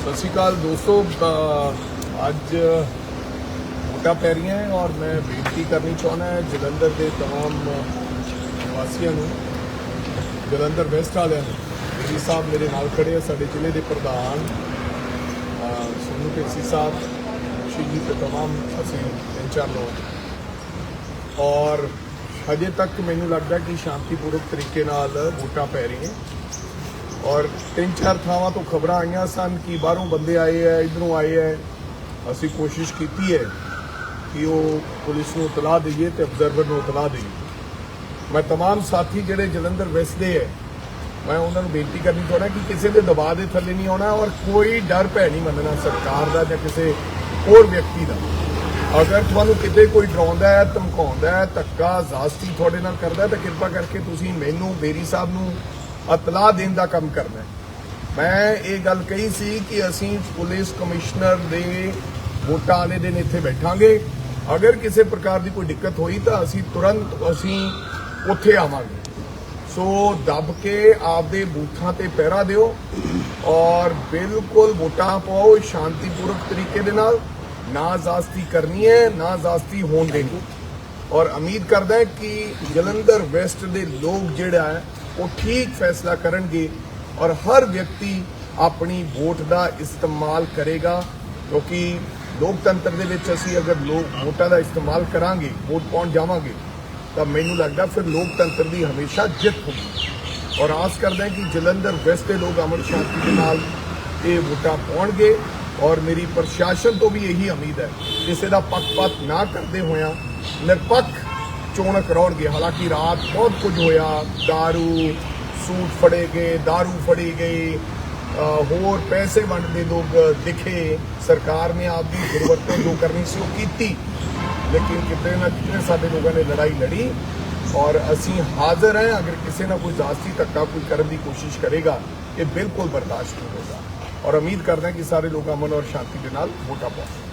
ਸਤਿ ਸ਼੍ਰੀ ਅਕਾਲ ਦੋਸਤੋ ਅ, ਅੱਜ ਵੋਟਾਂ ਪੈ ਰਹੀਆਂ ਹੈ ਔਰ ਮੈਂ ਬੇਨਤੀ ਕਰਨੀ ਚਾਹੁੰਦਾ ਹਾਂ ਜਲੰਧਰ ਦੇ तमाम ਨਿਵਾਸੀਆਂ ਨੂੰ ਜਲੰਧਰ ਵੈਸਟ ਵਾਲਿਆਂ ਨੂੰ ਜੀ ਸਾਹਿਬ ਮੇਰੇ ਨਾਲ ਖੜੇ ਆ ਸਾਡੇ ਜ਼ਿਲ੍ਹੇ ਦੇ ਪ੍ਰਧਾਨ ਅ, ਸੋਨੂ ਢੇਸੀ ਸਾਹਿਬ ਸ਼ੀਜੀ ਤੇ तमाम ਅਸੀਂ ਤਿੰਨ ਚਾਰ ਲੋਕ ਔਰ ਹਜੇ ਤੱਕ ਮੈਨੂੰ ਲੱਗਦਾ ਕਿ ਸ਼ਾਂਤੀਪੂਰਵਕ ਤਰੀਕੇ ਨਾਲ ਵੋਟਾਂ ਪੈ ਰਹੀਆਂ ਔਰ ਤਿੰਨ ਚਾਰ ਥਾਵਾਂ ਤੋਂ ਖਬਰਾਂ ਆਈਆਂ ਸਨ ਕਿ ਬਾਹਰੋਂ ਬੰਦੇ ਆਏ ਐ ਇਧਰੋਂ ਆਏ ਐ ਅਸੀਂ ਕੋਸ਼ਿਸ਼ ਕੀਤੀ ਹੈ ਕਿ ਉਹ ਪੁਲਿਸ ਨੂੰ ਇਤਲਾਹ ਦਈਏ ਤੇ ਅਬਜ਼ਰਵਰ ਨੂੰ ਇਤਲਾਹ ਦਈਏ ਮੈਂ तमाम ਸਾਥੀ ਜਿਹੜੇ ਜਲੰਧਰ ਵਸਦੇ ਐ ਮੈਂ ਉਹਨਾਂ ਨੂੰ ਬੇਨਤੀ ਕਰਨੀ ਚਾਹੁੰਦਾ ਕਿ ਕਿਸੇ ਦੇ ਦਬਾਅ ਦੇ ਥੱਲੇ ਨਹੀਂ ਆਉਣਾ ਔਰ ਕੋਈ ਡਰ ਭੈ ਨਹੀਂ ਮੰਨਣਾ ਸਰਕਾਰ ਦਾ ਜਾਂ ਕਿਸੇ ਹੋਰ ਵਿਅਕਤੀ ਦਾ ਅਗਰ ਤੁਹਾਨੂੰ ਕਿਤੇ ਕੋਈ ਡਰਾਉਂਦਾ ਹੈ ਧਮਕਾਉਂਦਾ ਹੈ ਧੱਕਾ ਜ਼ਾਸਤੀ ਤੁਹਾਡੇ ਨਾਲ ਕਰਦਾ ਹੈ ਤਾਂ ਕਿਰਪਾ ਕਰਕੇ ਤੁਸੀਂ ਮੈਨੂੰ ਬੇਰੀ ਸਾਹਿਬ ਨੂੰ ਇਤਲਾਹ ਦੇਣ ਦਾ ਕੰਮ ਕਰਨਾ ਮੈਂ ਇਹ ਗੱਲ ਕਹੀ ਸੀ ਕਿ ਅਸੀਂ ਪੁਲਿਸ ਕਮਿਸ਼ਨਰ ਦੇ ਵੋਟਾਂ ਵਾਲੇ ਦਿਨ ਇੱਥੇ ਬੈਠਾਂਗੇ। ਅਗਰ ਕਿਸੇ ਪ੍ਰਕਾਰ ਦੀ ਕੋਈ ਦਿੱਕਤ ਹੋਈ ਤਾਂ ਅਸੀਂ ਤੁਰੰਤ ਅਸੀਂ ਉੱਥੇ ਆਵਾਂਗੇ। ਸੋ ਦੱਬ ਕੇ ਆਪਦੇ ਬੂਥਾਂ ਤੇ ਪਹਿਰਾ ਦਿਓ ਔਰ ਬਿਲਕੁਲ ਵੋਟਾਂ ਪਾਓ ਸ਼ਾਂਤੀਪੂਰਵਕ ਤਰੀਕੇ ਦੇ ਨਾਲ। ਨਾ ਜ਼ਾਸਤੀ ਕਰਨੀ ਹੈ, ਨਾ ਜ਼ਾਸਤੀ ਹੋਣ ਦੇਣੀ। ਔਰ ਉਮੀਦ ਕਰਦਾ ਕਿ ਜਲੰਧਰ ਵੈਸਟ ਦੇ ਲੋਕ ਜਿਹੜਾ ਹੈ ਉਹ ਠੀਕ ਫੈਸਲਾ ਕਰਨਗੇ ਔਰ ਹਰ ਵਿਅਕਤੀ ਆਪਣੀ ਵੋਟ ਦਾ ਇਸਤੇਮਾਲ ਕਰੇਗਾ, ਕਿਉਂਕਿ ਲੋਕਤੰਤਰ ਦੇ ਵਿੱਚ ਅਸੀਂ ਅਗਰ ਲੋਕ ਵੋਟਾਂ ਦਾ ਇਸਤੇਮਾਲ ਕਰਾਂਗੇ, ਵੋਟ ਪਾਉਣ ਜਾਵਾਂਗੇ, ਤਾਂ ਮੈਨੂੰ ਲੱਗਦਾ ਫਿਰ ਲੋਕਤੰਤਰ ਦੀ ਹਮੇਸ਼ਾ ਜਿੱਤ ਹੋਊਗੀ। ਔਰ ਆਸ ਕਰਦਾ ਕਿ ਜਲੰਧਰ ਵੈਸਟ ਦੇ ਲੋਕ ਅਮਨ ਸ਼ਾਂਤੀ ਦੇ ਨਾਲ ਇਹ ਵੋਟਾਂ ਪਾਉਣਗੇ ਔਰ ਮੇਰੀ ਪ੍ਰਸ਼ਾਸਨ ਤੋਂ ਵੀ ਇਹੀ ਉਮੀਦ ਹੈ, ਕਿਸੇ ਦਾ ਪੱਖਪਾਤ ਨਾ ਕਰਦੇ ਹੋਇਆਂ ਨਿਰਪੱਖ ਚੋਣ ਕਰਾਉਣਗੇ ਹਾਲਾਂਕਿ ਰਾਤ ਬਹੁਤ ਕੁਝ ਹੋਇਆ दारू ਸੂਟ ਫੜੇ ਗਏ दारू ਫੜੀ ਗਈ ਅ, ਹੋਰ ਪੈਸੇ ਵੰਡਦੇ ਲੋਕ ਦਿਖੇ ਸਰਕਾਰ ਨੇ ਆਪਦੀ ਗੁਰਵਰਤੋਂ ਜੋ ਕਰਨੀ ਸੀ ਉਹ ਕੀਤੀ ਲੇਕਿਨ ਕਿਤੇ ਨਾ ਕਿਤੇ ਸਾਡੇ ਲੋਕਾਂ ਨੇ ਲੜਾਈ ਲੜੀ ਔਰ ਅਸੀਂ ਹਾਜ਼ਰ ਹਾਂ ਅਗਰ ਕਿਸੇ ਨਾਲ ਕੋਈ ਜ਼ਾਸਤੀ ਧੱਕਾ ਕੋਈ ਕਰਨ ਦੀ ਕੋਸ਼ਿਸ਼ ਕਰੇਗਾ ਇਹ ਬਿਲਕੁਲ ਬਰਦਾਸ਼ਤ ਨਹੀਂ ਹੋਗਾ ਔਰ ਉਮੀਦ ਕਰਦਾ ਹਾਂ ਕਿ ਸਾਰੇ ਲੋਕ ਅਮਨ ਔਰ ਸ਼ਾਂਤੀ ਦੇ ਨਾਲ ਵੋਟਾਂ ਪਾਉਣਗੇ